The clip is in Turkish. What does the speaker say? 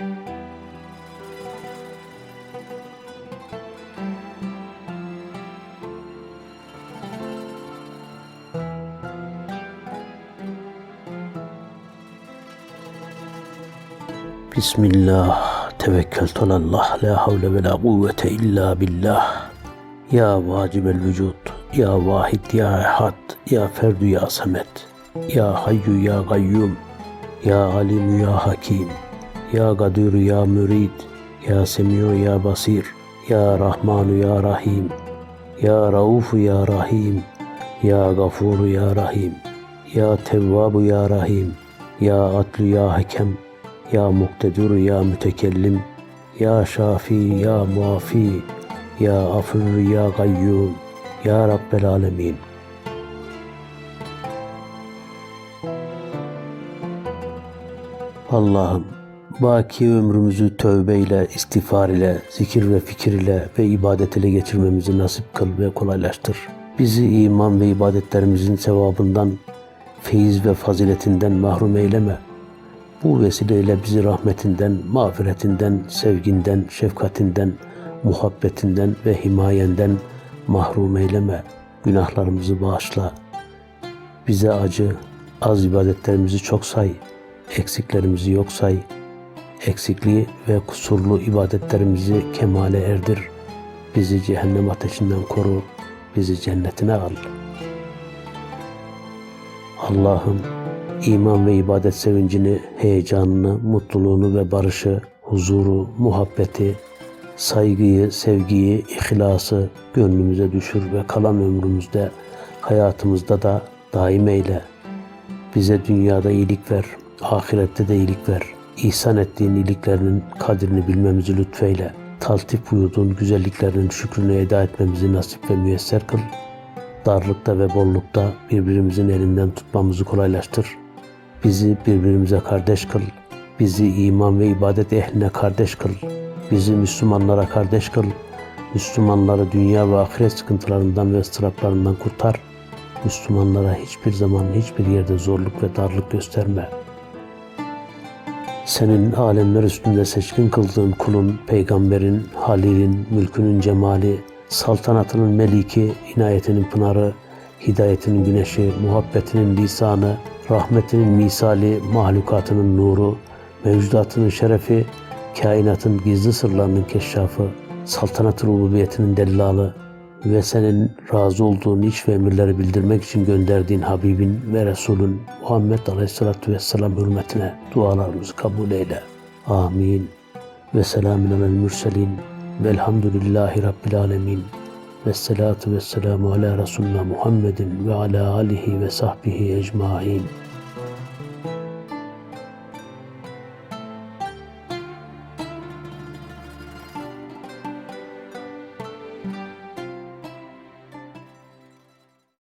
Bismillah, tevekkelt alallah, la havle ve la kuvvete illa billah. Ya vacibel vücut, ya vahid, ya ehad, ya ferdu, ya samet, ya hayyu, ya gayyum, ya alimu, ya hakim.'' Ya kadir, ya mürid, ya semiu, ya basir. Ya rahmanu, ya rahim. Ya raufu, ya rahim. Ya gafuru, ya rahim. Ya tevvabu, ya rahim. Ya adlu, ya hakem. Ya muktedir, ya mütekellim. Ya şafi, ya muafi. Ya afur, ya gayyum. Ya Rabbel alemin. Allah'ım baki ömrümüzü tövbeyle, istiğfar ile, zikir ve fikir ile ve ibadet ile geçirmemizi nasip kıl ve kolaylaştır. Bizi iman ve ibadetlerimizin sevabından, feyiz ve faziletinden mahrum eyleme. Bu vesileyle bizi rahmetinden, mağfiretinden, sevginden, şefkatinden, muhabbetinden ve himayenden mahrum eyleme. Günahlarımızı bağışla. Bize acı, az ibadetlerimizi çok say, eksiklerimizi yok say, eksikliği ve kusurlu ibadetlerimizi kemale erdir. Bizi cehennem ateşinden koru, bizi cennetine al. Allah'ım iman ve ibadet sevincini, heyecanını, mutluluğunu ve barışı, huzuru, muhabbeti, saygıyı, sevgiyi, ihlası gönlümüze düşür ve kalan ömrümüzde, hayatımızda da daim eyle. Bize dünyada iyilik ver, ahirette de iyilik ver. İhsan ettiğin iyiliklerinin kadrini bilmemizi lütfeyle. Taltif buyurduğun güzelliklerinin şükrünü eda etmemizi nasip ve müyesser kıl. Darlıkta ve bollukta birbirimizin elinden tutmamızı kolaylaştır. Bizi birbirimize kardeş kıl. Bizi iman ve ibadet ehline kardeş kıl. Bizi Müslümanlara kardeş kıl. Müslümanları dünya ve ahiret sıkıntılarından ve ıstıraplarından kurtar. Müslümanlara hiçbir zaman hiçbir yerde zorluk ve darlık gösterme. Senin alemler üstünde seçkin kıldığın kulun, peygamberin, halilin, mülkünün cemali, saltanatının meliki, inayetinin pınarı, hidayetinin güneşi, muhabbetinin lisanı, rahmetinin misali, mahlukatının nuru, mevcudatının şerefi, kainatın gizli sırlarının keşşafı, saltanat rububiyetinin delalı ve senin razı olduğun iş ve emirleri bildirmek için gönderdiğin Habibin ve Resulün Muhammed Aleyhisselatü Vesselam hürmetine dualarımızı kabul eyle. Amin. Ve selamun alel mürselin. Velhamdülillahi Rabbil alemin. Ve salatu ve selamu ala Resulina Muhammedin ve ala alihi ve sahbihi ecmain.